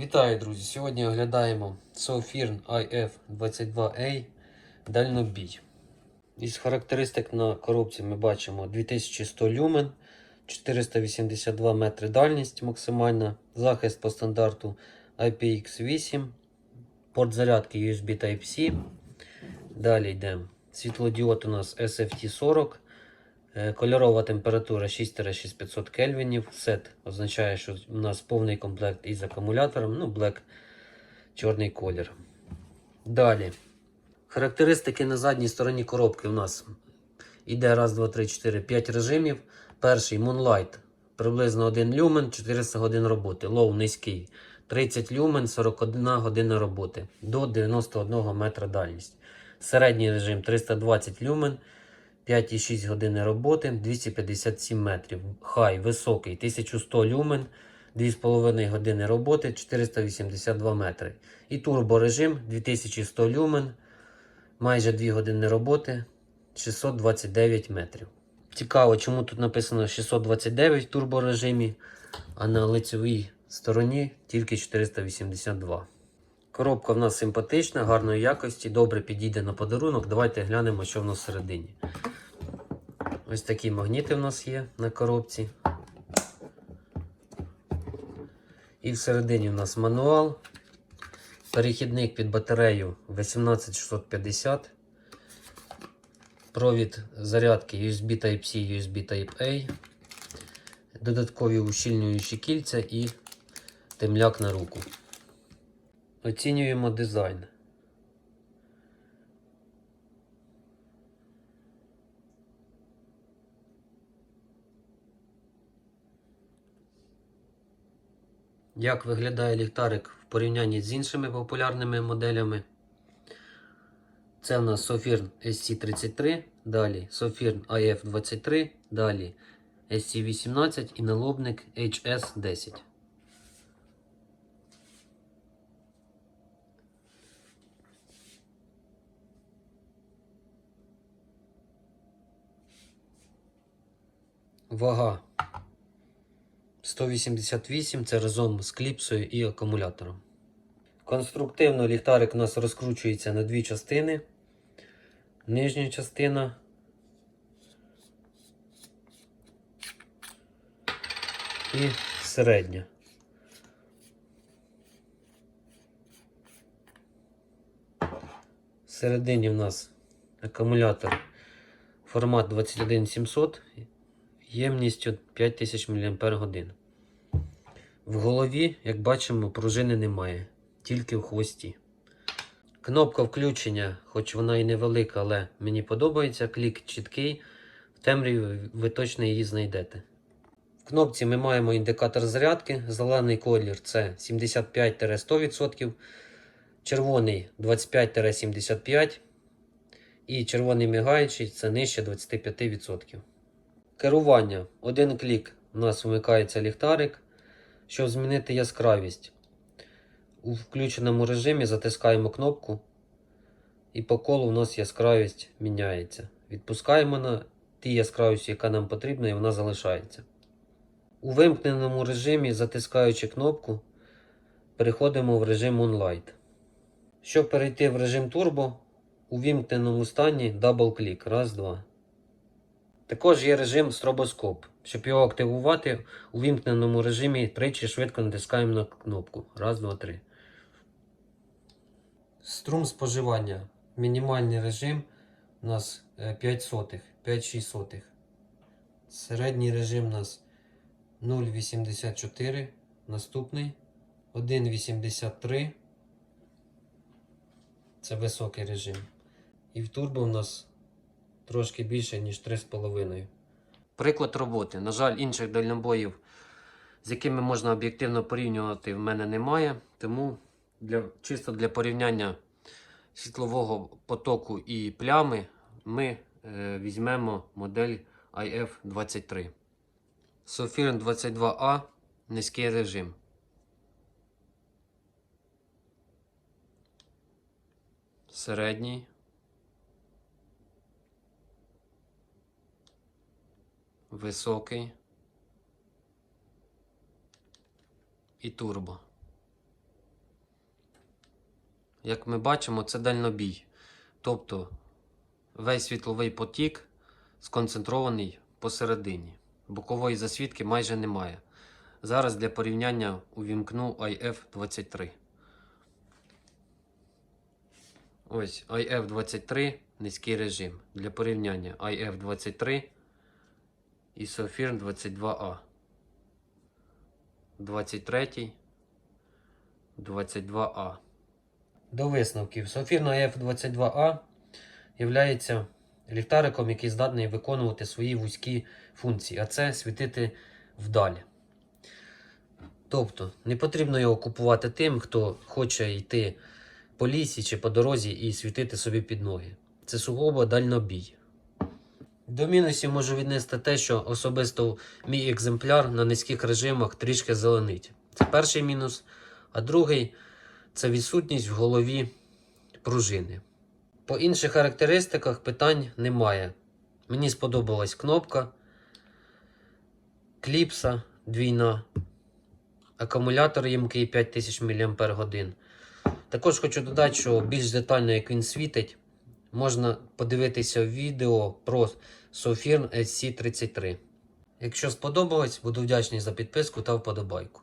Вітаю, друзі! Сьогодні оглядаємо Sofirn IF22A дальнобій. Із характеристик на коробці ми бачимо 2100 люмен, 482 метри дальність максимальна, захист по стандарту IPX8, порт зарядки USB Type-C. Далі йдемо. Світлодіод у нас SFT40. Е, Кольорова температура 6-6500 кельвінів. Сет означає, що у нас повний комплект із акумулятором. Ну, Black чорний колір. Далі. Характеристики на задній стороні коробки у нас іде 1, 2, 3, 4, 5 режимів. Перший Moonlight. Приблизно 1 люмен, 400 годин роботи. Low низький. 30 люмен, 41 година роботи. До 91 метра дальність. Середній режим 320 люмен. 5,6 години роботи, 257 метрів. Хай високий 1100 люмен, 2,5 години роботи, 482 метри. І турборежим 2100 люмен, майже 2 години роботи, 629 метрів. Цікаво, чому тут написано 629 в турборежимі, а на лицевій стороні тільки 482. Коробка в нас симпатична, гарної якості, добре підійде на подарунок. Давайте глянемо, що в нас всередині. Ось такі магніти в нас є на коробці. І всередині в нас мануал. Перехідник під батарею 18650. Провід зарядки USB Type-C, USB Type-A. Додаткові ущільнюючі кільця і темляк на руку. Оцінюємо дизайн. Як виглядає ліхтарик в порівнянні з іншими популярними моделями? Це в нас Sofirn SC33, далі Sofirn IF23, далі SC18 і налобник HS10. Вага 188 це разом з кліпсою і акумулятором. Конструктивно ліхтарик у нас розкручується на дві частини. Нижня частина. І середня. Всередині в нас акумулятор формат 21700 ємністю 5000 мАч. В голові, як бачимо, пружини немає, тільки в хвості. Кнопка включення, хоч вона і невелика, але мені подобається, клік чіткий, в темряві ви точно її знайдете. В кнопці ми маємо індикатор зарядки. Зелений колір це 75-100%, червоний 25-75%. І червоний мігаючий це нижче 25%. Керування. Один клік у нас вмикається ліхтарик. Щоб змінити яскравість. У включеному режимі затискаємо кнопку, і по колу у нас яскравість міняється. Відпускаємо на тій яскравості, яка нам потрібна, і вона залишається. У вимкненому режимі, затискаючи кнопку, переходимо в режим Moonlight. Щоб перейти в режим Turbo, у вимкненому стані дабл-клік. Раз, два. Також є режим стробоскоп. Щоб його активувати, у вімкненому режимі тричі швидко натискаємо на кнопку. Раз, два, три. Струм споживання. Мінімальний режим у нас 5 сотих, 5-6 сотих. Середній режим у нас 0,84. Наступний 1,83. Це високий режим. І в турбо у нас трошки більше, ніж 3,5. Приклад роботи. На жаль, інших дальнобоїв, з якими можна об'єктивно порівнювати, в мене немає. Тому для, чисто для порівняння світлового потоку і плями ми е, візьмемо модель IF23. Sofirn 22A низький режим. Середній. Високий і турбо. як ми бачимо, це дальнобій. Тобто весь світловий потік сконцентрований посередині. Бокової засвідки майже немає. Зараз для порівняння увімкну IF23. Ось IF23 низький режим. Для порівняння IF23 і Sofirn 22A. 23 22А. До висновків. Sofirn IF22A є ліхтариком, який здатний виконувати свої вузькі функції, а це світити вдаль. Тобто, не потрібно його купувати тим, хто хоче йти по лісі чи по дорозі і світити собі під ноги. Це сугубо дальнобій. До мінусів можу віднести те, що особисто мій екземпляр на низьких режимах трішки зеленить. Це перший мінус. А другий це відсутність в голові пружини. По інших характеристиках питань немає. Мені сподобалась кнопка, кліпса двійна, акумулятор ємкий 5000 мАч. Також хочу додати, що більш детально, як він світить, можна подивитися відео про Sofirn SC33. Якщо сподобалось, буду вдячний за підписку та вподобайку.